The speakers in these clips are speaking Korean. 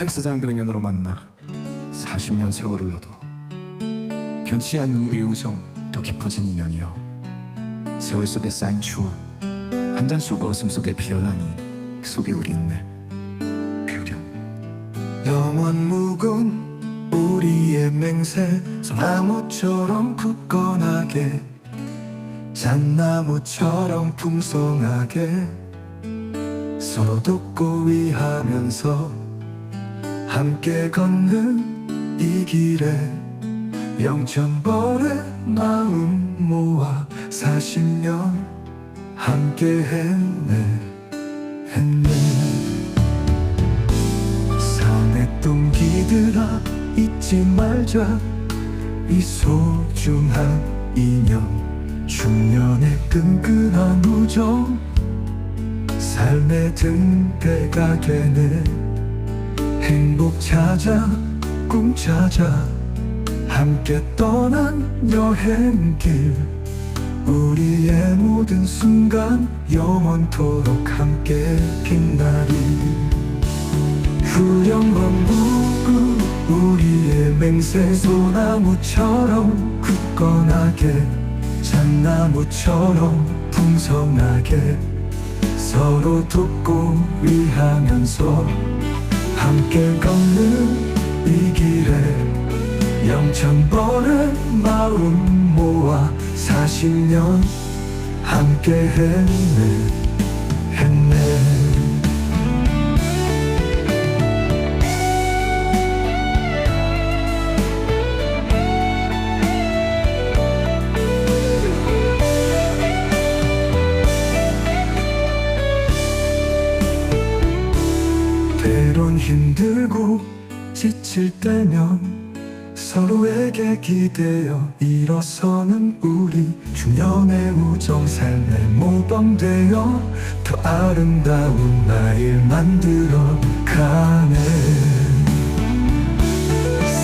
헬스장 그행연으로 만나 40년 세월을 흘러도 변치 않는 우리 우정 더 깊어진 인연이여 세월 속에 쌓인 추억 한 잔 속 웃음 속에 피어나니 그 속에 우리 있네 그려 영원 묵은 우리의 맹세 소나무처럼 굳건하게 잣나무처럼 풍성하게 서로 돕고 위하면서 함께 걷는 이 길에 영천벌의 마음 모아 40년 함께 했네 했네. 산의 동기들아 잊지 말자. 이 소중한 인연 중년의 끈끈한 우정. 삶의 등대가 되네 행복 찾아 꿈 찾아 함께 떠난 여행길. 우리의 모든 순간 영원토록 함께 빛나리. 후렴만 묵은 우리의 맹세 소나무처럼 굳건하게 잣나무처럼 풍성하게 서로 돕고 위하면서 함께 걷는 이 길에 영천번의 마음 모아 40년 함께 했네 했네 지칠 때면 서로에게 기대어 일어서는 우리 중년의 우정 삶의 모범되어 더 아름다운 나일 만들어 가네.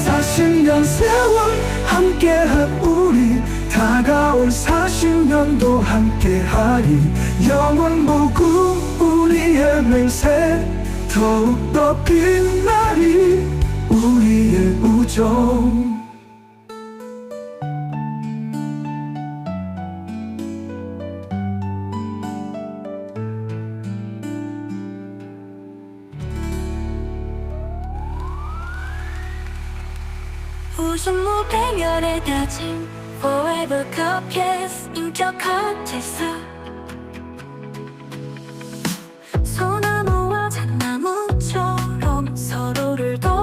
40년 세월 함께한 우리 다가올 40년도 함께하리. 영원 보고 우리의 맹세 더욱더 빛나리 웃음 무배열의 다짐 Forever Cupcakes 인격 컷에서 소나무와 잣나무처럼 서로를 돕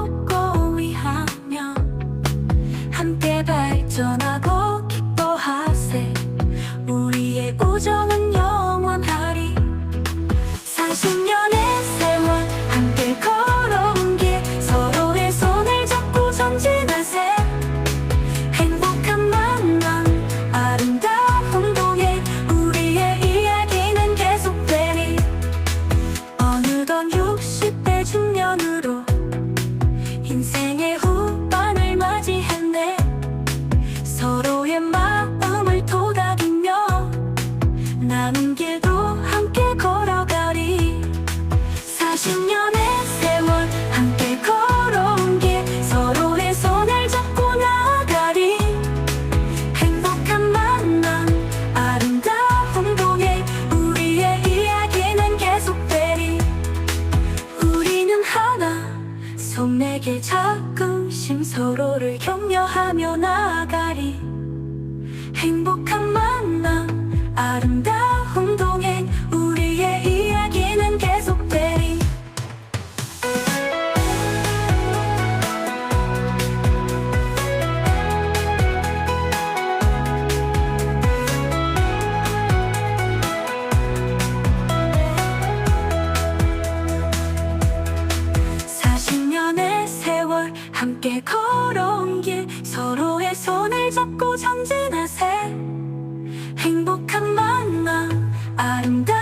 행복한 만남 아름다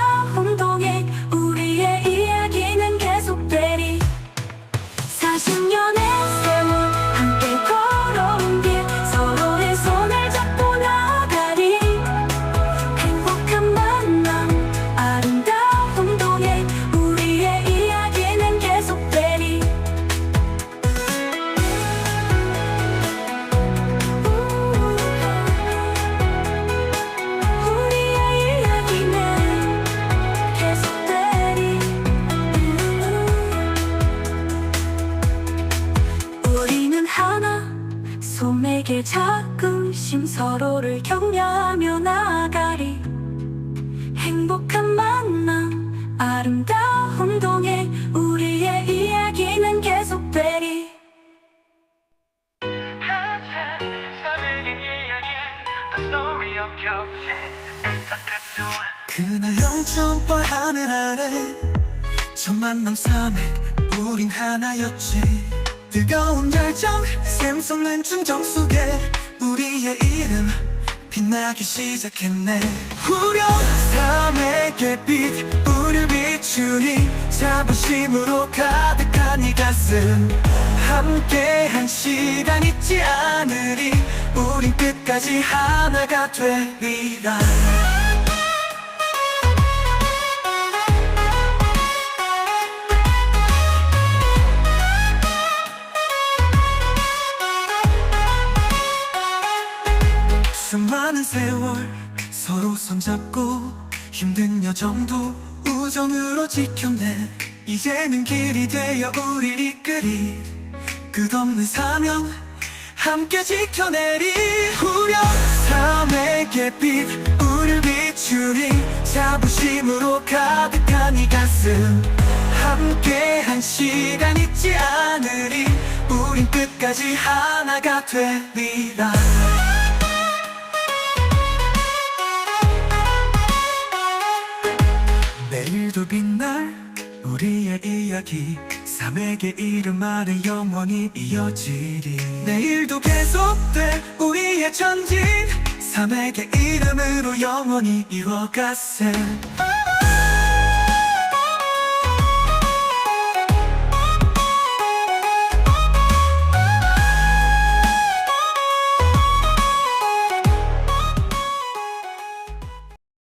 함께 자긍심 서로를 격려하며 나아가리? 행복한 만남 아름다운 동행 우리의 이야기는 계속되리. 그날 영천벌 하늘 아래 첫 만남 삼에 우린 하나였지 뜨거운 열정 샘솟는 충정 속에 우리의 이름 빛나기 시작했네. 후련함의 빛 우릴 비추니 자부심으로 가득한 이 가슴. 함께한 시간 잊지 않으리 우린 끝까지 하나가 되리라 세월 서로 손잡고 힘든 여정도 우정으로 지켜내 이제는 길이 되어 우릴 이끌이 끝없는 사명 함께 지켜내리. 후련함의 빛 우릴 비추리. 자부심으로 가득한 이 가슴 함께한 시간 잊지 않으리. 우린 끝까지 하나가 되리라 내일도 빛날 우리의 이야기. 삼에게 이름 아래 영원히 이어지리. 내일도 계속될 우리의 전진. 삼에게 이름으로 영원히 이뤄가세